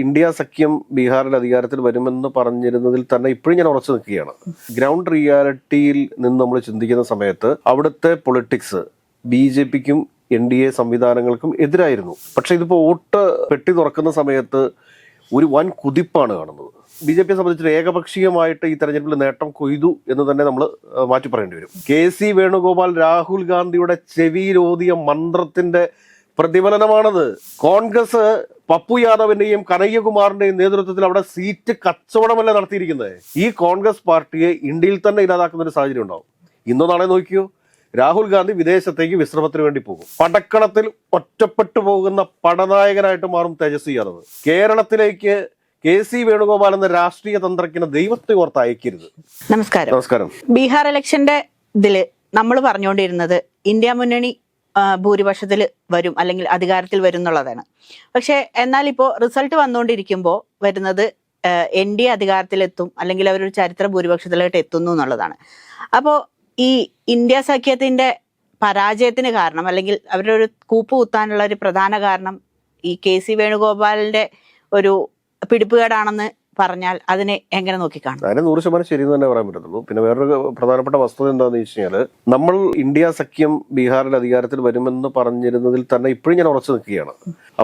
India സഖ്യം ബീഹാറിൽ അധികാരത്തിൽ വരുമെന്ന് പറഞ്ഞിരുന്നതിൽ തന്നെ ഇപ്പോഴും ഞാൻ ഉറച്ചു നിൽക്കുകയാണ്. ഗ്രൗണ്ട് റിയാലിറ്റിയിൽ നിന്ന് നമ്മൾ ചിന്തിക്കുന്ന സമയത്ത് അവിടുത്തെ പൊളിറ്റിക്സ് ബി ജെ പിക്കും എൻ ഡി എ സംവിധാനങ്ങൾക്കും എതിരായിരുന്നു. പക്ഷെ ഇതിപ്പോൾ വോട്ട് പെട്ടി തുറക്കുന്ന സമയത്ത് ഒരു വൻ കുതിപ്പാണ് കാണുന്നത്. ബി ജെ പിയെ സംബന്ധിച്ച് ഏകപക്ഷീയമായിട്ട് ഈ തെരഞ്ഞെടുപ്പിൽ നേട്ടം കൊയ്തു എന്ന് തന്നെ നമ്മൾ മാറ്റി പറയേണ്ടി വരും. കെ സി വേണുഗോപാൽ രാഹുൽ ഗാന്ധിയുടെ ചെവിയിലോതിയ മന്ത്രത്തിന്റെ പ്രതിഫലനമാണത്. കോൺഗ്രസ് പപ്പു യാദവിന്റെയും കനയ്യകുമാറിന്റെയും നേതൃത്വത്തിൽ അവിടെ സീറ്റ് കച്ചവടമല്ല നടത്തിയിരിക്കുന്നത്. ഈ കോൺഗ്രസ് പാർട്ടിയെ ഇന്ത്യയിൽ തന്നെ ഇല്ലാതാക്കുന്ന ഒരു സാഹചര്യം ഉണ്ടാവും. ഇന്നോ നാളെ നോക്കിയോ രാഹുൽ ഗാന്ധി വിദേശത്തേക്ക് വിശ്രമത്തിന് വേണ്ടി പോകും. പടക്കളത്തിൽ ഒറ്റപ്പെട്ടു പോകുന്ന പടനായകനായിട്ട് മാറും തേജസ്വി യാദവ്. കേരളത്തിലേക്ക് കെ സി വേണുഗോപാൽ എന്ന രാഷ്ട്രീയ തന്ത്രജ്ഞനെ ദൈവത്തെ ഓർത്ത് അയക്കരുത്. നമസ്കാരം. നമസ്കാരം. ബീഹാർ ഇലക്ഷന്റെ ഇതിൽ നമ്മൾ പറഞ്ഞുകൊണ്ടിരുന്നത് ഇന്ത്യ മുന്നണി ഭൂരിപക്ഷത്തിൽ വരും അല്ലെങ്കിൽ അധികാരത്തിൽ വരും എന്നുള്ളതാണ് പക്ഷെ എന്നാൽ ഇപ്പോൾ റിസൾട്ട് വന്നുകൊണ്ടിരിക്കുമ്പോൾ വരുന്നത് എൻ ഡി എ അധികാരത്തിലെത്തും അല്ലെങ്കിൽ അവരൊരു ചരിത്ര ഭൂരിപക്ഷത്തിലോട്ട് എത്തുന്നു എന്നുള്ളതാണ്. അപ്പോൾ ഈ ഇന്ത്യ സഖ്യത്തിന്റെ പരാജയത്തിന് കാരണം അല്ലെങ്കിൽ അവരുടെ ഒരു കൂപ്പ് കുത്താനുള്ള ഒരു പ്രധാന കാരണം ഈ കെ സി വേണുഗോപാലിന്റെ ഒരു പിടിപ്പുകേടാണെന്ന് പറഞ്ഞാൽ അതിനെ എങ്ങനെ നോക്കിക്കാണും? അതിന് നൂറ് ശതമാനം ശരി എന്ന് തന്നെ പറയാൻ പറ്റത്തുള്ളൂ. പിന്നെ വേറൊരു പ്രധാനപ്പെട്ട വസ്തുത എന്താണെന്ന് വെച്ച് കഴിഞ്ഞാൽ നമ്മൾ ഇന്ത്യ സഖ്യം ബീഹാറിൽ അധികാരത്തിൽ വരുമെന്ന് പറഞ്ഞിരുന്നതിൽ തന്നെ ഇപ്പോഴും ഞാൻ ഉറച്ചു നിൽക്കുകയാണ്.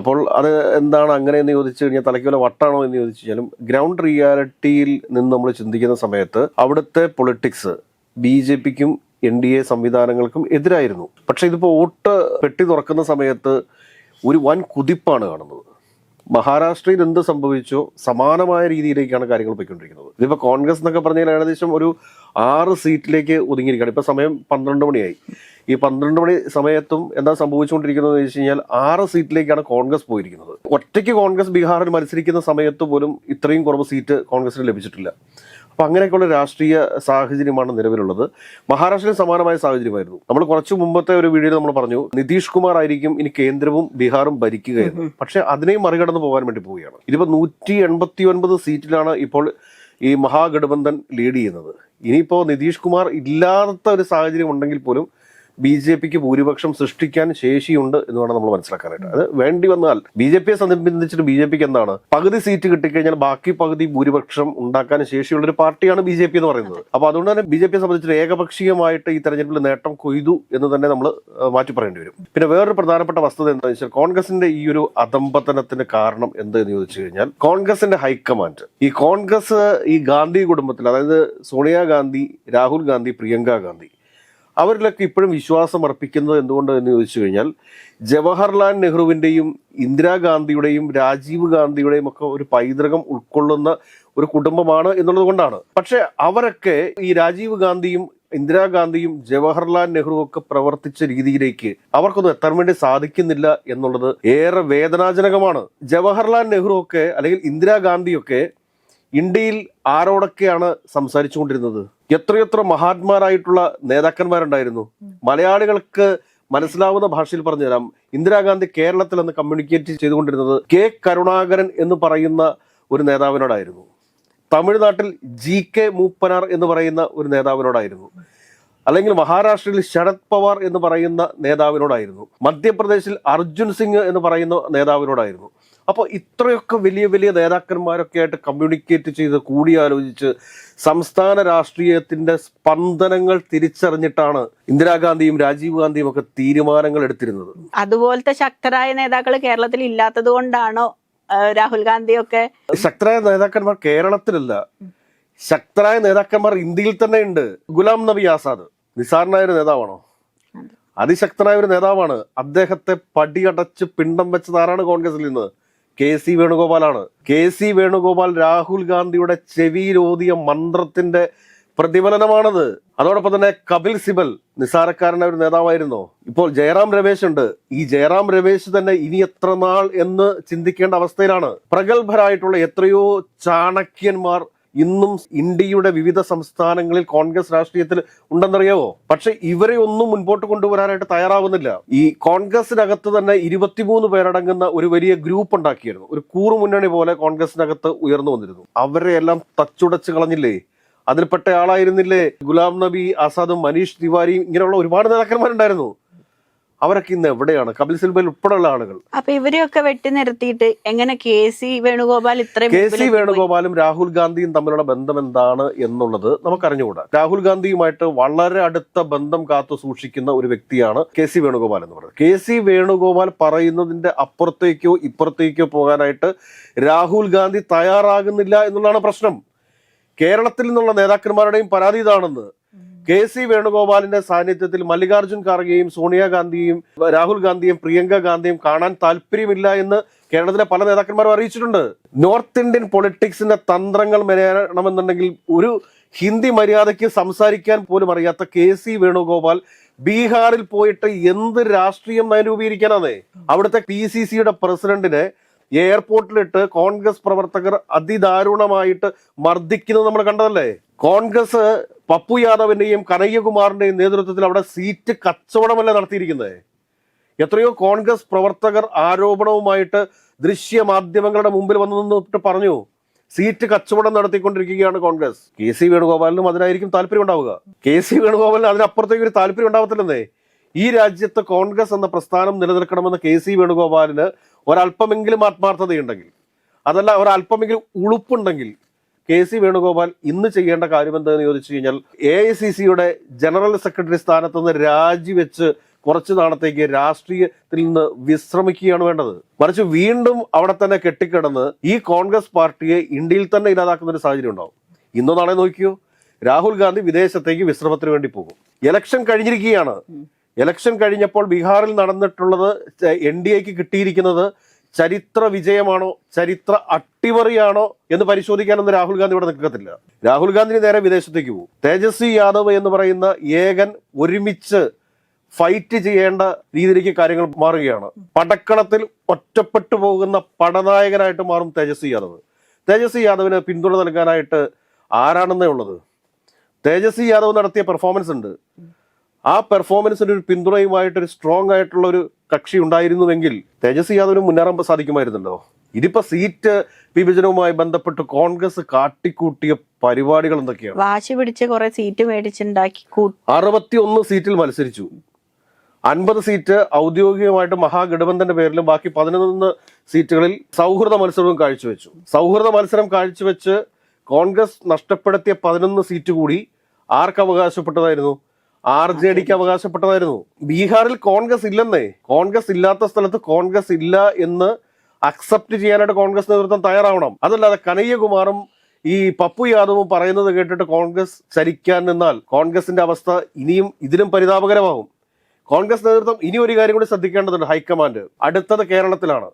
അപ്പോൾ അത് എന്താണ് അങ്ങനെ എന്ന് ചോദിച്ചു കഴിഞ്ഞാൽ തലയ്ക്ക് വല്ല വട്ടാണോ എന്ന് ചോദിച്ചു കഴിഞ്ഞാലും ഗ്രൗണ്ട് റിയാലിറ്റിയിൽ നിന്ന് നമ്മൾ ചിന്തിക്കുന്ന സമയത്ത് അവിടുത്തെ പൊളിറ്റിക്സ് ബി ജെ പിക്കും എൻ ഡി എ സംവിധാനങ്ങൾക്കും എതിരായിരുന്നു. പക്ഷെ ഇതിപ്പോ വോട്ട് പെട്ടി തുറക്കുന്ന സമയത്ത് ഒരു വൻ കുതിപ്പാണ് കാണുന്നത്. മഹാരാഷ്ട്രയിൽ എന്ത് സംഭവിച്ചോ? സമാനമായ രീതിയിലേക്കാണ് കാര്യങ്ങൾ പോയിക്കൊണ്ടിരിക്കുന്നത്. ഇതിപ്പോ കോൺഗ്രസ് എന്നൊക്കെ പറഞ്ഞാൽ ഏകദേശം ഒരു ആറ് സീറ്റിലേക്ക് ഒതുങ്ങിയിരിക്കുകയാണ്. ഇപ്പൊ സമയം പന്ത്രണ്ട് മണിയായി. ഈ പന്ത്രണ്ട് മണി സമയത്തും എന്താ സംഭവിച്ചുകൊണ്ടിരിക്കുന്നത് എന്ന് വെച്ച് കഴിഞ്ഞാൽ ആറ് സീറ്റിലേക്കാണ് കോൺഗ്രസ് പോയിരിക്കുന്നത്. ഒറ്റയ്ക്ക് കോൺഗ്രസ് ബീഹാറിൽ മത്സരിക്കുന്ന സമയത്ത് പോലും ഇത്രയും കുറവ് സീറ്റ് കോൺഗ്രസിന് ലഭിച്ചിട്ടില്ല. അപ്പൊ അങ്ങനെയൊക്കെയുള്ള രാഷ്ട്രീയ സാഹചര്യമാണ് നിലവിലുള്ളത്. മഹാരാഷ്ട്രയിൽ സമാനമായ സാഹചര്യമായിരുന്നു. നമ്മൾ കുറച്ചു മുമ്പത്തെ ഒരു വീഡിയോയിൽ നമ്മൾ പറഞ്ഞു നിതീഷ് കുമാർ ആയിരിക്കും ഇനി കേന്ദ്രവും ബീഹാറും ഭരിക്കുകയെന്ന് പക്ഷെ അതിനെയും മറികടന്ന് പോകാൻ വേണ്ടി പോവുകയാണ്. ഇതിപ്പോ നൂറ്റി എൺപത്തി ഒൻപത് സീറ്റിലാണ് ഇപ്പോൾ ഈ മഹാഗഠബന്ധൻ ലീഡ് ചെയ്യുന്നത്. ഇനിയിപ്പോ നിതീഷ് കുമാർ ഇല്ലാത്ത ഒരു സാഹചര്യം ഉണ്ടെങ്കിൽ പോലും ബി ജെ പിക്ക് ഭൂരിപക്ഷം സൃഷ്ടിക്കാൻ ശേഷിയുണ്ട് എന്ന് വേണം നമ്മൾ മനസ്സിലാക്കാനായിട്ട്. അത് വേണ്ടി വന്നാൽ ബി ജെ പിയെ സംബന്ധിച്ചിട്ട് ബി ജെ പിക്ക് എന്താണ്? പകുതി സീറ്റ് കിട്ടിക്കഴിഞ്ഞാൽ ബാക്കി പകുതി ഭൂരിപക്ഷം ഉണ്ടാക്കാൻ ശേഷിയുള്ള ഒരു പാർട്ടിയാണ് ബി ജെ പി എന്ന് പറയുന്നത്. അപ്പൊ അതുകൊണ്ട് തന്നെ ബി ജെ പിയെ സംബന്ധിച്ചിട്ട് ഏകപക്ഷീയമായിട്ട് ഈ തെരഞ്ഞെടുപ്പിൽ നേട്ടം കൊയ്തു എന്ന് തന്നെ നമ്മൾ മാറ്റി പറയേണ്ടി വരും. പിന്നെ വേറൊരു പ്രധാനപ്പെട്ട വസ്തുത എന്താണെന്ന് വെച്ചാൽ കോൺഗ്രസിന്റെ ഈ ഒരു അധംപതനത്തിന് കാരണം എന്ത് എന്ന് ചോദിച്ചു കഴിഞ്ഞാൽ കോൺഗ്രസിന്റെ ഹൈക്കമാൻഡ്. ഈ കോൺഗ്രസ് ഈ ഗാന്ധി കുടുംബത്തിൽ അതായത് സോണിയാഗാന്ധി രാഹുൽ ഗാന്ധി പ്രിയങ്ക ഗാന്ധി അവരിലൊക്കെ ഇപ്പോഴും വിശ്വാസം അർപ്പിക്കുന്നത് എന്തുകൊണ്ട് എന്ന് ചോദിച്ചു കഴിഞ്ഞാൽ ജവഹർലാൽ നെഹ്റുവിന്റെയും ഇന്ദിരാഗാന്ധിയുടെയും രാജീവ് ഗാന്ധിയുടെയും ഒക്കെ ഒരു പൈതൃകം ഉൾക്കൊള്ളുന്ന ഒരു കുടുംബമാണ് എന്നുള്ളത് കൊണ്ടാണ്. പക്ഷെ അവരൊക്കെ ഈ രാജീവ് ഗാന്ധിയും ഇന്ദിരാഗാന്ധിയും ജവഹർലാൽ നെഹ്റുവും ഒക്കെ പ്രവർത്തിച്ച രീതിയിലേക്ക് അവർക്കൊന്നും എത്താൻ വേണ്ടി സാധിക്കുന്നില്ല എന്നുള്ളത് ഏറെ വേദനാജനകമാണ്. ജവഹർലാൽ നെഹ്റു ഒക്കെ അല്ലെങ്കിൽ ഇന്ദിരാഗാന്ധിയൊക്കെ ഇന്ത്യയിൽ ആരോടൊക്കെയാണ് സംസാരിച്ചുകൊണ്ടിരുന്നത്? എത്രയെത്ര മഹാത്മാരായിട്ടുള്ള നേതാക്കന്മാരുണ്ടായിരുന്നു? മലയാളികൾക്ക് മനസ്സിലാവുന്ന ഭാഷയിൽ പറഞ്ഞുതരാം. ഇന്ദിരാഗാന്ധി കേരളത്തിൽ അന്ന് കമ്മ്യൂണിക്കേറ്റ് ചെയ്തുകൊണ്ടിരുന്നത് കെ കരുണാകരൻ എന്ന് പറയുന്ന ഒരു നേതാവിനോടായിരുന്നു. തമിഴ്നാട്ടിൽ ജി കെ മൂപ്പനാർ എന്ന് പറയുന്ന ഒരു നേതാവിനോടായിരുന്നു. അല്ലെങ്കിൽ മഹാരാഷ്ട്രയിൽ ശരത് പവാർ എന്ന് പറയുന്ന നേതാവിനോടായിരുന്നു. മധ്യപ്രദേശിൽ അർജുൻ സിംഗ് എന്ന് പറയുന്ന നേതാവിനോടായിരുന്നു. അപ്പോൾ ഇത്രയൊക്കെ വലിയ വലിയ നേതാക്കന്മാരൊക്കെ ആയിട്ട് കമ്മ്യൂണിക്കേറ്റ് ചെയ്ത് കൂടിയാലോചിച്ച് സംസ്ഥാന രാഷ്ട്രീയത്തിന്റെ സ്പന്ദനങ്ങൾ തിരിച്ചറിഞ്ഞിട്ടാണ് ഇന്ദിരാഗാന്ധിയും രാജീവ് ഗാന്ധിയും ഒക്കെ തീരുമാനങ്ങൾ എടുത്തിരുന്നത്. അതുപോലത്തെ ശക്തരായ നേതാക്കൾ കേരളത്തിൽ ഇല്ലാത്തത് കൊണ്ടാണോ രാഹുൽ ഗാന്ധിയൊക്കെ? ശക്തരായ നേതാക്കന്മാർ കേരളത്തിലല്ല. ശക്തരായ നേതാക്കന്മാർ ഇന്ത്യയിൽ തന്നെ ഉണ്ട്. ഗുലാം നബി ആസാദ് നിസാറിനായ ഒരു നേതാവാണോ? അതിശക്തനായ ഒരു നേതാവാണ്. അദ്ദേഹത്തെ പടിയടച്ച് പിണ്ടം വെച്ചത് ആരാണ് കോൺഗ്രസിൽ നിന്ന്? കെ സി വേണുഗോപാലാണ്. കെ സി വേണുഗോപാൽ രാഹുൽ ഗാന്ധിയുടെ ചെവിയിലോതിയ മന്ത്രത്തിന്റെ പ്രതിഫലനമാണത്. അതോടൊപ്പം തന്നെ കപിൽ സിബൽ നിസാരക്കാരൻ ഒരു നേതാവായിരുന്നോ. ഇപ്പോൾ ജയറാം രമേശ് ഉണ്ട്. ഈ ജയറാം രമേശ് തന്നെ ഇനി എത്ര നാൾ എന്ന് ചിന്തിക്കേണ്ട അവസ്ഥയിലാണ്. പ്രഗത്ഭരായിട്ടുള്ള എത്രയോ ചാണക്യന്മാർ ഇന്നും ഇന്ത്യയുടെ വിവിധ സംസ്ഥാനങ്ങളിൽ കോൺഗ്രസ് രാഷ്ട്രീയത്തിൽ ഉണ്ടെന്നറിയാവോ? പക്ഷെ ഇവരെ ഒന്നും മുൻപോട്ട് കൊണ്ടുവരാനായിട്ട് തയ്യാറാവുന്നില്ല. ഈ കോൺഗ്രസിനകത്ത് തന്നെ ഇരുപത്തിമൂന്ന് പേരടങ്ങുന്ന ഒരു വലിയ ഗ്രൂപ്പ് ഉണ്ടാക്കിയിരുന്നു. ഒരു കൂറുമുന്നണി പോലെ കോൺഗ്രസിനകത്ത് ഉയർന്നു വന്നിരുന്നു. അവരെ എല്ലാം തച്ചുടച്ച് കളഞ്ഞില്ലേ? അതിൽപ്പെട്ട ആളായിരുന്നില്ലേ ഗുലാം നബി ആസാദും മനീഷ് തിവാരിയും ഇങ്ങനെയുള്ള ഒരുപാട് നേതാക്കന്മാരുണ്ടായിരുന്നു. അവരൊക്കെ ഇന്ന് എവിടെയാണ്? കപിൽ സിൽബൽ ഉൾപ്പെടെയുള്ള ആളുകൾ. അപ്പൊ ഇവരെയൊക്കെ വെട്ടി നിർത്തിയിട്ട് എങ്ങനെ കെ സി വേണുഗോപാൽ ഇത്രയും കെ സി വേണുഗോപാലും രാഹുൽ ഗാന്ധിയും തമ്മിലുള്ള ബന്ധം എന്താണ് എന്നുള്ളത് നമുക്കറിഞ്ഞുകൂടാ. രാഹുൽ ഗാന്ധിയുമായിട്ട് വളരെ അടുത്ത ബന്ധം കാത്തു സൂക്ഷിക്കുന്ന ഒരു വ്യക്തിയാണ് കെ സി വേണുഗോപാൽ എന്ന് പറയുന്നത്. കെ സി വേണുഗോപാൽ പറയുന്നതിന്റെ അപ്പുറത്തേക്കോ ഇപ്പുറത്തേക്കോ പോകാനായിട്ട് രാഹുൽ ഗാന്ധി തയ്യാറാകുന്നില്ല എന്നുള്ളതാണ് പ്രശ്നം. കേരളത്തിൽ നിന്നുള്ള നേതാക്കന്മാരുടെയും പരാതി ഇതാണെന്ന്. കെ സി വേണുഗോപാലിന്റെ സാന്നിധ്യത്തിൽ മല്ലികാർജുൻ ഖാർഗെയും സോണിയാഗാന്ധിയും രാഹുൽ ഗാന്ധിയും പ്രിയങ്ക ഗാന്ധിയും കാണാൻ താല്പര്യമില്ല എന്ന് കേരളത്തിലെ പല നേതാക്കന്മാരും അറിയിച്ചിട്ടുണ്ട്. നോർത്ത് ഇന്ത്യൻ പൊളിറ്റിക്സിന്റെ തന്ത്രങ്ങൾ മെനയണമെന്നുണ്ടെങ്കിൽ ഒരു ഹിന്ദി മര്യാദയ്ക്ക് സംസാരിക്കാൻ പോലും അറിയാത്ത കെ സി വേണുഗോപാൽ ബീഹാറിൽ പോയിട്ട് എന്ത് രാഷ്ട്രീയം നയം രൂപീകരിക്കാനാണ് അവിടുത്തെ പി സി സിയുടെ പ്രസിഡന്റിനെ എയർപോർട്ടിലിട്ട് കോൺഗ്രസ് പ്രവർത്തകർ അതിദാരുണമായിട്ട് മർദ്ദിക്കുന്നത് നമ്മൾ കണ്ടതല്ലേ? കോൺഗ്രസ് പപ്പു യാദവിന്റെയും കനയ്യകുമാറിന്റെയും നേതൃത്വത്തിൽ അവിടെ സീറ്റ് കച്ചവടമല്ല നടത്തിയിരിക്കുന്നത്. എത്രയോ കോൺഗ്രസ് പ്രവർത്തകർ ആരോപണവുമായിട്ട് ദൃശ്യ മാധ്യമങ്ങളുടെ മുമ്പിൽ വന്നു നിന്നിട്ട് പറഞ്ഞു. സീറ്റ് കച്ചവടം നടത്തിക്കൊണ്ടിരിക്കുകയാണ് കോൺഗ്രസ്. കെ സി വേണുഗോപാലിനും അതിനായിരിക്കും താല്പര്യം ഉണ്ടാവുക കെ സി വേണുഗോപാലിന് അതിനപ്പുറത്തേക്ക് ഒരു താല്പര്യം ഉണ്ടാവത്തില്ലെന്നേ. ഈ രാജ്യത്ത് കോൺഗ്രസ് എന്ന പ്രസ്ഥാനം നിലനിൽക്കണമെന്ന് കെ സി വേണുഗോപാലിന് ഒരല്പമെങ്കിലും ആത്മാർത്ഥതയുണ്ടെങ്കിൽ അതല്ല ഒരല്പമെങ്കിലും ഉളുപ്പുണ്ടെങ്കിൽ കെ സി വേണുഗോപാൽ ഇന്ന് ചെയ്യേണ്ട കാര്യം എന്താണെന്ന് ചോദിച്ചു കഴിഞ്ഞാൽ എ ഐ സി സിയുടെ ജനറൽ സെക്രട്ടറി സ്ഥാനത്ത് നിന്ന് രാജിവെച്ച് കുറച്ചു നാളത്തേക്ക് രാഷ്ട്രീയത്തിൽ നിന്ന് വിശ്രമിക്കുകയാണ് വേണ്ടത്. മറിച്ച് വീണ്ടും അവിടെ തന്നെ കെട്ടിക്കിടന്ന് ഈ കോൺഗ്രസ് പാർട്ടിയെ ഇന്ത്യയിൽ തന്നെ ഇല്ലാതാക്കുന്ന ഒരു സാഹചര്യം ഉണ്ടാവും. ഇന്നോ നാളെ നോക്കിയോ? രാഹുൽ ഗാന്ധി വിദേശത്തേക്ക് വിശ്രമത്തിന് വേണ്ടി പോകും. ഇലക്ഷൻ കഴിഞ്ഞിരിക്കുകയാണ്. ഇലക്ഷൻ കഴിഞ്ഞപ്പോൾ ബീഹാറിൽ നടന്നിട്ടുള്ളത് എൻ ഡി എക്ക് കിട്ടിയിരിക്കുന്നത് ചരിത്ര വിജയമാണോ ചരിത്ര അട്ടിമറിയാണോ എന്ന് പരിശോധിക്കാനൊന്നും രാഹുൽ ഗാന്ധി ഇവിടെ നിൽക്കത്തില്ല. രാഹുൽ ഗാന്ധി നേരെ വിദേശത്തേക്ക് പോകും. തേജസ്വി യാദവ് എന്ന് പറയുന്ന ഏകൻ ഒരുമിച്ച് ഫൈറ്റ് ചെയ്യേണ്ട രീതിയിലേക്ക് കാര്യങ്ങൾ മാറുകയാണ്. പടക്കളത്തിൽ ഒറ്റപ്പെട്ടു പോകുന്ന പടനായകനായിട്ട് മാറും തേജസ്വി യാദവ്. തേജസ്വി യാദവിന് പിന്തുണ നൽകാനായിട്ട് ആരാണെന്നേ ഉള്ളത്? തേജസ്വി യാദവ് നടത്തിയ പെർഫോമൻസ് ഉണ്ട്. ആ പെർഫോമൻസിന് ഒരു പിന്തുണയുമായിട്ട് ഒരു സ്ട്രോങ് ആയിട്ടുള്ള ഒരു കക്ഷി ഉണ്ടായിരുന്നുവെങ്കിൽ തേജസ്വി യാദവിന് മുന്നേറാൻ സാധിക്കുമായിരുന്നല്ലോ. ഇതിപ്പോ സീറ്റ് വിഭജനവുമായി ബന്ധപ്പെട്ട് കോൺഗ്രസ് കാട്ടിക്കൂട്ടിയ പരിപാടികൾ എന്തൊക്കെയാണ്? വാശി പിടിച്ച് കുറെ സീറ്റ് മേടിച്ചുണ്ടാക്കി അറുപത്തിയൊന്ന് സീറ്റിൽ മത്സരിച്ചു. അൻപത് സീറ്റ് ഔദ്യോഗികമായിട്ട് മഹാഗഠബന്ധന്റെ പേരിലും ബാക്കി പതിനൊന്ന് സീറ്റുകളിൽ സൗഹൃദ മത്സരവും കാഴ്ചവെച്ചു. സൗഹൃദ മത്സരം കാഴ്ചവെച്ച് കോൺഗ്രസ് നഷ്ടപ്പെടുത്തിയ പതിനൊന്ന് സീറ്റ് കൂടി ആർക്ക് അവകാശപ്പെട്ടതായിരുന്നു? ആർ ജെ ഡിക്ക് അവകാശപ്പെട്ടതായിരുന്നു. ബീഹാറിൽ കോൺഗ്രസ് ഇല്ലെന്നേ. കോൺഗ്രസ് ഇല്ലാത്ത സ്ഥലത്ത് കോൺഗ്രസ് ഇല്ല എന്ന് അക്സെപ്റ്റ് ചെയ്യാനായിട്ട് കോൺഗ്രസ് നേതൃത്വം തയ്യാറാവണം. അതല്ലാതെ കനയ്യകുമാറും ഈ പപ്പു യാദവും പറയുന്നത് കേട്ടിട്ട് കോൺഗ്രസ് ചരിക്കാൻ നിന്നാൽ കോൺഗ്രസിന്റെ അവസ്ഥ ഇനിയും ഇതിലും പരിതാപകരമാകും. കോൺഗ്രസ് നേതൃത്വം ഇനി ഒരു കാര്യം കൂടി ശ്രദ്ധിക്കേണ്ടതുണ്ട് ഹൈക്കമാൻഡ്. അടുത്തത് കേരളത്തിലാണ്.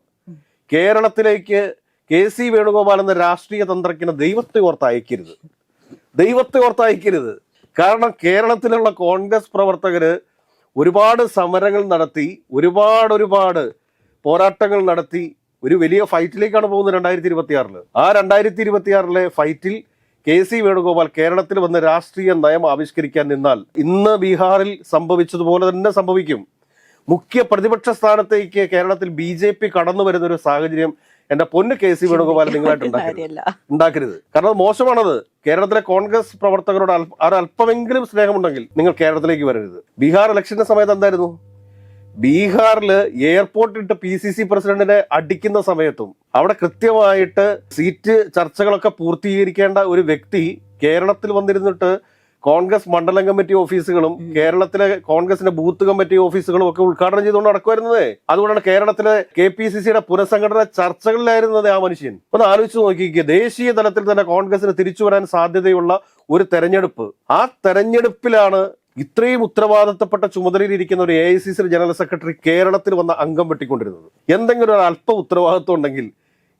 കേരളത്തിലേക്ക് കെ സി വേണുഗോപാൽ എന്ന രാഷ്ട്രീയ തന്ത്രജ്ഞനെ ദൈവത്തെ ഓർത്ത് അയക്കരുത്. ദൈവത്തെ ഓർത്ത് അയക്കരുത്. കാരണം കേരളത്തിലുള്ള കോൺഗ്രസ് പ്രവർത്തകർ ഒരുപാട് സമരങ്ങൾ നടത്തി ഒരുപാട് ഒരുപാട് പോരാട്ടങ്ങൾ നടത്തി. ഒരു വലിയ ഫൈറ്റിലേക്കാണ് പോകുന്നത് രണ്ടായിരത്തി ഇരുപത്തിയാറിൽ ആ രണ്ടായിരത്തി ഇരുപത്തിയാറിലെ ഫൈറ്റിൽ കെ സി വേണുഗോപാൽ കേരളത്തിൽ വന്ന് രാഷ്ട്രീയ നയം ആവിഷ്കരിക്കാൻ നിന്നാൽ ഇന്ന് ബീഹാറിൽ സംഭവിച്ചതുപോലെ തന്നെ സംഭവിക്കും. മുഖ്യ പ്രതിപക്ഷ സ്ഥാനത്തേക്ക് കേരളത്തിൽ ബി ജെ പി കടന്നു വരുന്ന ഒരു സാഹചര്യം എന്റെ പൊന്ന് കെ സി വേണുഗോപാൽ നിങ്ങളായിട്ട് ഉണ്ടാക്കരുത്. ഉണ്ടാക്കരുത്. കാരണം അത് മോശമാണത്. കേരളത്തിലെ കോൺഗ്രസ് പ്രവർത്തകരോട് അല്പമെങ്കിലും സ്നേഹമുണ്ടെങ്കിൽ നിങ്ങൾ കേരളത്തിലേക്ക് വരരുത്. ബീഹാർ ഇലക്ഷന്റെ സമയത്ത് എന്തായിരുന്നു? ബീഹാറിൽ എയർപോർട്ടിട്ട് പി സി സി പ്രസിഡന്റിനെ അടിക്കുന്ന സമയത്തും അവിടെ കൃത്യമായിട്ട് സീറ്റ് ചർച്ചകളൊക്കെ പൂർത്തീകരിക്കേണ്ട ഒരു വ്യക്തി കേരളത്തിൽ വന്നിരുന്നിട്ട് കോൺഗ്രസ് മണ്ഡലം കമ്മിറ്റി ഓഫീസുകളും കേരളത്തിലെ കോൺഗ്രസിന്റെ ബൂത്ത് കമ്മിറ്റി ഓഫീസുകളും ഒക്കെ ഉദ്ഘാടനം ചെയ്തുകൊണ്ട് നടക്കുമായിരുന്നത് അതുകൊണ്ടാണ് കേരളത്തിലെ കെ പി സി സിയുടെ പുനഃസംഘടന ചർച്ചകളിലായിരുന്നത് ആ മനുഷ്യൻ. ഒന്ന് ആലോചിച്ച് നോക്കിക്കുക ദേശീയ തലത്തിൽ തന്നെ കോൺഗ്രസിന് തിരിച്ചു വരാൻ സാധ്യതയുള്ള ഒരു തെരഞ്ഞെടുപ്പ്. ആ തെരഞ്ഞെടുപ്പിലാണ് ഇത്രയും ഉത്തരവാദിത്തപ്പെട്ട ചുമതലയിൽ ഇരിക്കുന്ന ഒരു A I C C general secretary കേരളത്തിൽ വന്ന അംഗം വെട്ടിക്കൊണ്ടിരുന്നത്. എന്തെങ്കിലും ഒരു അല്പ ഉത്തരവാദിത്വം ഉണ്ടെങ്കിൽ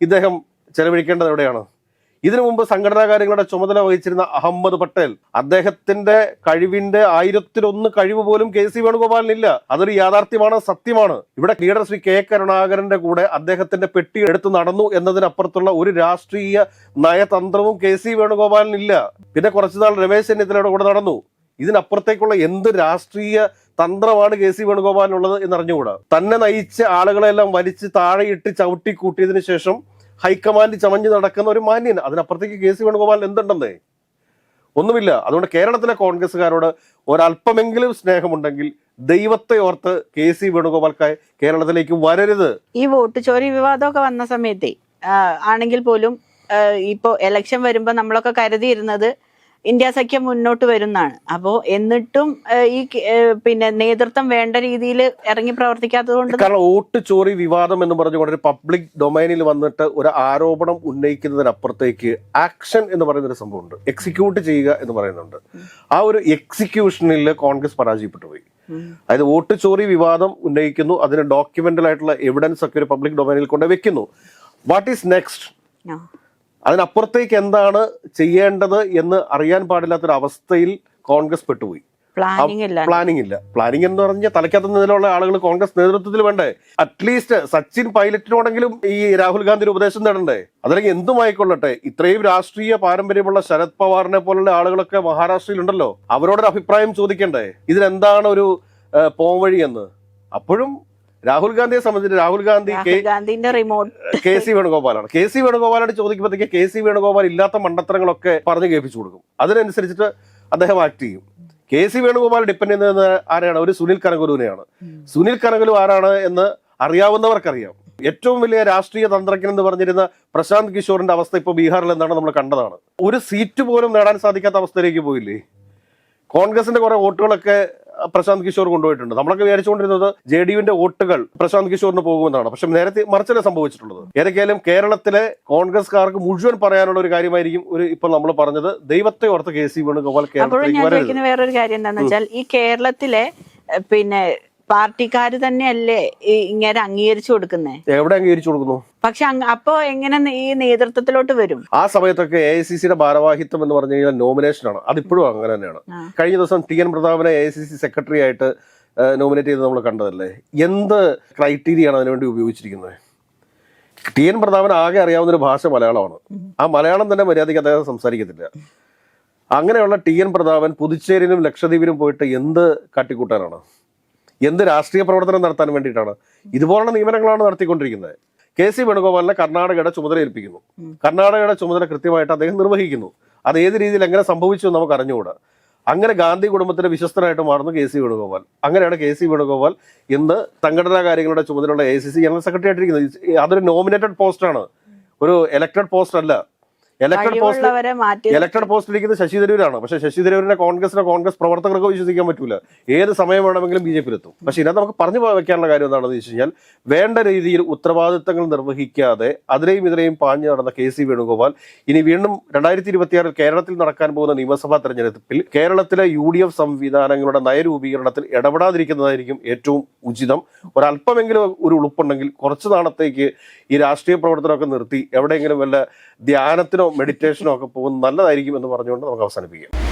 ഇദ്ദേഹം ചെലവഴിക്കേണ്ടത് എവിടെയാണ്? ഇതിനു മുമ്പ് സംഘടനാ കാര്യങ്ങളുടെ ചുമതല വഹിച്ചിരുന്ന അഹമ്മദ് പട്ടേൽ അദ്ദേഹത്തിന്റെ കഴിവിന്റെ ആയിരത്തിലൊന്ന് കഴിവ് പോലും കെ സി വേണുഗോപാലിനില്ല. അതൊരു യാഥാർത്ഥ്യമാണ് സത്യമാണ്. ഇവിടെ ലീഡർ ശ്രീ കെ കരുണാകരന്റെ കൂടെ അദ്ദേഹത്തിന്റെ പെട്ടി എടുത്ത് നടന്നു എന്നതിനപ്പുറത്തുള്ള ഒരു രാഷ്ട്രീയ നയതന്ത്രവും കെ സി വേണുഗോപാലിനില്ല. പിന്നെ കുറച്ചുനാൾ രമേശ് ചെന്നിത്തലയുടെ കൂടെ നടന്നു. ഇതിനപ്പുറത്തേക്കുള്ള എന്ത് രാഷ്ട്രീയ തന്ത്രമാണ് കെ സി വേണുഗോപാലിനുള്ളത് എന്നറിഞ്ഞുകൂടാ. തന്നെ നയിച്ച ആളുകളെല്ലാം വലിച്ച് താഴെയിട്ട് ചവിട്ടി കൂട്ടിയതിനു ശേഷം ഹൈക്കമാൻഡ് ചമഞ്ഞ് നടക്കുന്ന ഒരു മാന്യൻ. അതിനപ്പുറത്തേക്ക് കെ സി വേണുഗോപാൽ എന്തുണ്ടെന്നേ? ഒന്നുമില്ല. അതുകൊണ്ട് കേരളത്തിലെ കോൺഗ്രസ്സുകാരോട് ഒരല്പമെങ്കിലും സ്നേഹമുണ്ടെങ്കിൽ ദൈവത്തെ ഓർത്ത് കെ സി വേണുഗോപാൽ കേരളത്തിലേക്ക് വരരുത്. ഈ വോട്ട് ചോരി വിവാദമൊക്കെ വന്ന സമയത്തെ ആണെങ്കിൽ പോലും ഇപ്പോൾ ഇപ്പോ എലക്ഷൻ വരുമ്പോൾ നമ്മളൊക്കെ കരുതിയിരുന്നത് ഇന്ത്യ സഖ്യം മുന്നോട്ട് വരുന്നതാണ് അപ്പോ എന്നിട്ടും ഈ പിന്നെ നേതൃത്വം വേണ്ട രീതിയിൽ ഇറങ്ങി പ്രവർത്തിക്കാത്തത് കൊണ്ട് കാരണം വോട്ട് ചോറി വിവാദം എന്ന് പറഞ്ഞുകൊണ്ട് ഒരു പബ്ലിക് ഡൊമൈനിൽ വന്നിട്ട് ഒരു ആരോപണം ഉന്നയിക്കുന്നതിനപ്പുറത്തേക്ക് ആക്ഷൻ എന്ന് പറയുന്ന ഒരു സംഭവമുണ്ട്. എക്സിക്യൂട്ട് ചെയ്യുക എന്ന് പറയുന്നുണ്ട്. ആ ഒരു എക്സിക്യൂഷനിൽ കോൺഗ്രസ് പരാജയപ്പെട്ടു പോയി. അതായത് വോട്ട് ചോറി വിവാദം ഉന്നയിക്കുന്നു അതിന് ഡോക്യുമെന്റൽ ആയിട്ടുള്ള എവിഡൻസ് ഒക്കെ ഒരു പബ്ലിക് ഡൊമൈനിൽ കൊണ്ട് വെക്കുന്നു. What is next. അതിനപ്പുറത്തേക്ക് എന്താണ് ചെയ്യേണ്ടത് എന്ന് അറിയാൻ പാടില്ലാത്തൊരവസ്ഥയിൽ കോൺഗ്രസ് പെട്ടുപോയി. പ്ലാനിങ് ഇല്ല. പ്ലാനിംഗ് ഇല്ല. പ്ലാനിംഗ് എന്ന് പറഞ്ഞാൽ തലയ്ക്കകത്ത് നിന്നുള്ള ആളുകൾ കോൺഗ്രസ് നേതൃത്വത്തിൽ വേണ്ടേ? അറ്റ്ലീസ്റ്റ് സച്ചിൻ പൈലറ്റിനോടെങ്കിലും ഈ രാഹുൽ ഗാന്ധി ഒരു ഉപദേശം തേടണ്ടേ അതല്ലെങ്കിൽ എന്തുമായിക്കൊള്ളട്ടെ ഇത്രയും രാഷ്ട്രീയ പാരമ്പര്യമുള്ള ശരത് പവാറിനെ പോലുള്ള ആളുകളൊക്കെ മഹാരാഷ്ട്രയിലുണ്ടല്ലോ. അവരോടൊരു അഭിപ്രായം ചോദിക്കണ്ടേ? ഇതിനെന്താണ് ഒരു പോംവഴി എന്ന്? അപ്പോഴും രാഹുൽ ഗാന്ധിയെ സംബന്ധിച്ച് രാഹുൽ ഗാന്ധി കെ രാഹുൽ ഗാന്ധിന്റെ റിമോട്ട് കെ സി വേണുഗോപാലാണ്. കെ സി വേണുഗോപാലോട് ചോദിക്കുമ്പോഴത്തേക്ക് കെ സി വേണുഗോപാൽ ഇല്ലാത്ത മണ്ടത്തരങ്ങളൊക്കെ പറഞ്ഞ് കേൾപ്പിച്ചു കൊടുക്കും അതിനനുസരിച്ചിട്ട് അദ്ദേഹം ആക്ട് ചെയ്യും. കെ സി വേണുഗോപാൽ ഡിപ്പെൻഡ് ചെയ്യുന്നത് ആരെയാണ് ഒരു സുനിൽ കനകുലുവിനെയാണ് സുനിൽ കനകുലു ആരാണ് എന്ന് അറിയാവുന്നവർക്കറിയാം. ഏറ്റവും വലിയ രാഷ്ട്രീയ തന്ത്രജ്ഞൻ എന്ന് പറഞ്ഞിരുന്ന പ്രശാന്ത് കിഷോറിന്റെ അവസ്ഥ ഇപ്പോൾ ബീഹാറിൽ എന്താണ് നമ്മൾ കണ്ടതാണ്. ഒരു സീറ്റ് പോലും നേടാൻ സാധിക്കാത്ത അവസ്ഥയിലേക്ക് പോയില്ലേ? കോൺഗ്രസിന്റെ കുറെ വോട്ടുകളൊക്കെ പ്രശാന്ത് കിഷോർ കൊണ്ടുപോയിട്ടുണ്ട്. നമ്മളൊക്കെ വിചാരിച്ചുകൊണ്ടിരുന്നത് ജെ ഡി യുവിന്റെ വോട്ടുകൾ പ്രശാന്ത് കിഷോറിന് പോകുമെന്നാണ്. പക്ഷെ നേരത്തെ മറിച്ചല്ല സംഭവിച്ചിട്ടുള്ളത്. ഏതൊക്കെയാലും കേരളത്തിലെ കോൺഗ്രസ്കാർക്ക് മുഴുവൻ പറയാനുള്ള ഒരു കാര്യമായിരിക്കും ഒരു ഇപ്പൊ നമ്മൾ പറഞ്ഞത്. ദൈവത്തെ ഓർത്ത് കെ സി വേണുഗോപാൽ കേരളത്തിലേക്ക് വേറൊരു കാര്യം എന്താന്ന് വെച്ചാൽ ഈ കേരളത്തിലെ പിന്നെ പാർട്ടിക്കാര് തന്നെയല്ലേ ഇങ്ങനെ അംഗീകരിച്ചു കൊടുക്കുന്നേ? എവിടെ അംഗീകരിച്ചു കൊടുക്കുന്നു? പക്ഷെ അപ്പോ എങ്ങനെ ഈ നേതൃത്വത്തിലോട്ട് വരും? ആ സമയത്തൊക്കെ എ ഐ സി സിയുടെ ഭാരവാഹിത്വം എന്ന് പറഞ്ഞു കഴിഞ്ഞാൽ നോമിനേഷൻ ആണ്. അതിപ്പോഴും അങ്ങനെ തന്നെയാണ്. കഴിഞ്ഞ ദിവസം T N പ്രതാപനെ A I C C secretary ആയിട്ട് നോമിനേറ്റ് ചെയ്ത് നമ്മൾ കണ്ടതല്ലേ? എന്ത് ക്രൈറ്റീരിയ ക്രൈറ്റീരിയയാണ് അതിനുവേണ്ടി ഉപയോഗിച്ചിരിക്കുന്നത്? ടി എൻ പ്രതാപൻ ആകെ അറിയാവുന്ന ഒരു ഭാഷ മലയാളമാണ്. ആ മലയാളം തന്നെ മര്യാദയ്ക്ക് അദ്ദേഹം സംസാരിക്കത്തില്ല. അങ്ങനെയുള്ള ടി എൻ പ്രതാപൻ പുതുച്ചേരിയിലും ലക്ഷദ്വീപിലും പോയിട്ട് എന്ത് കാട്ടിക്കൂട്ടാനാണ്? എന്ത് രാഷ്ട്രീയ പ്രവർത്തനം നടത്താൻ വേണ്ടിയിട്ടാണ്? ഇതുപോലുള്ള നിയമനങ്ങളാണ് നടത്തിക്കൊണ്ടിരിക്കുന്നത്. കെ സി വേണുഗോപാലിനെ കർണാടകയുടെ ചുമതല ഏൽപ്പിക്കുന്നു. കർണാടകയുടെ ചുമതല കൃത്യമായിട്ട് അദ്ദേഹം നിർവഹിക്കുന്നു. അത് ഏത് രീതിയിൽ എങ്ങനെ സംഭവിച്ചു എന്ന് നമുക്ക് അറിഞ്ഞുകൂടാ. അങ്ങനെ ഗാന്ധി കുടുംബത്തിന്റെ വിശ്വസ്തനായിട്ട് മാറുന്നു കെ സി വേണുഗോപാൽ. അങ്ങനെയാണ് കെ സി വേണുഗോപാൽ ഇന്ന് സംഘടനാ കാര്യങ്ങളുടെ ചുമതലയുള്ള A C C general secretary ആയിട്ടിരിക്കുന്നത്. അതൊരു നോമിനേറ്റഡ് പോസ്റ്റാണ് ഒരു എലക്ടഡ് പോസ്റ്റ് അല്ല. എലക്ടഡ് പോസ്റ്റ് ഇലക്ടഡ് പോസ്റ്റ് ഇരിക്കുന്നത് ശശി തരൂരാണ്. പക്ഷെ ശശി തരൂരിനെ കോൺഗ്രസിനെ കോൺഗ്രസ് പ്രവർത്തകർക്ക് വിശ്വസിക്കാൻ പറ്റൂല. ഏത് സമയം വേണമെങ്കിലും ബി ജെ പിയിലെത്തും. പക്ഷെ ഇതിനകത്ത് നമുക്ക് പറഞ്ഞു വെക്കാനുള്ള കാര്യം എന്താണെന്ന് വെച്ച് കഴിഞ്ഞാൽ വേണ്ട രീതിയിൽ ഉത്തരവാദിത്തങ്ങൾ നിർവഹിക്കാതെ അതിലെയും ഇതിലെയും പാഞ്ഞു നടന്ന കെ സി വേണുഗോപാൽ ഇനി വീണ്ടും രണ്ടായിരത്തി ഇരുപത്തിയാറിൽ കേരളത്തിൽ നടക്കാൻ പോകുന്ന നിയമസഭാ തെരഞ്ഞെടുപ്പിൽ കേരളത്തിലെ യു ഡി എഫ് സംവിധാനങ്ങളുടെ നയരൂപീകരണത്തിൽ ഇടപെടാതിരിക്കുന്നതായിരിക്കും ഏറ്റവും ഉചിതം. ഒരല്പമെങ്കിലും ഒരു ഉളുപ്പുണ്ടെങ്കിൽ കുറച്ച് നാളത്തേക്ക് ഈ രാഷ്ട്രീയ പ്രവർത്തനമൊക്കെ നിർത്തി എവിടെയെങ്കിലും വല്ല ധ്യാനത്തിനോ മെഡിറ്റേഷനോ ഒക്കെ പോകുന്നത് നല്ലതായിരിക്കും എന്ന് പറഞ്ഞുകൊണ്ട് നമുക്ക് അവസാനിപ്പിക്കാം.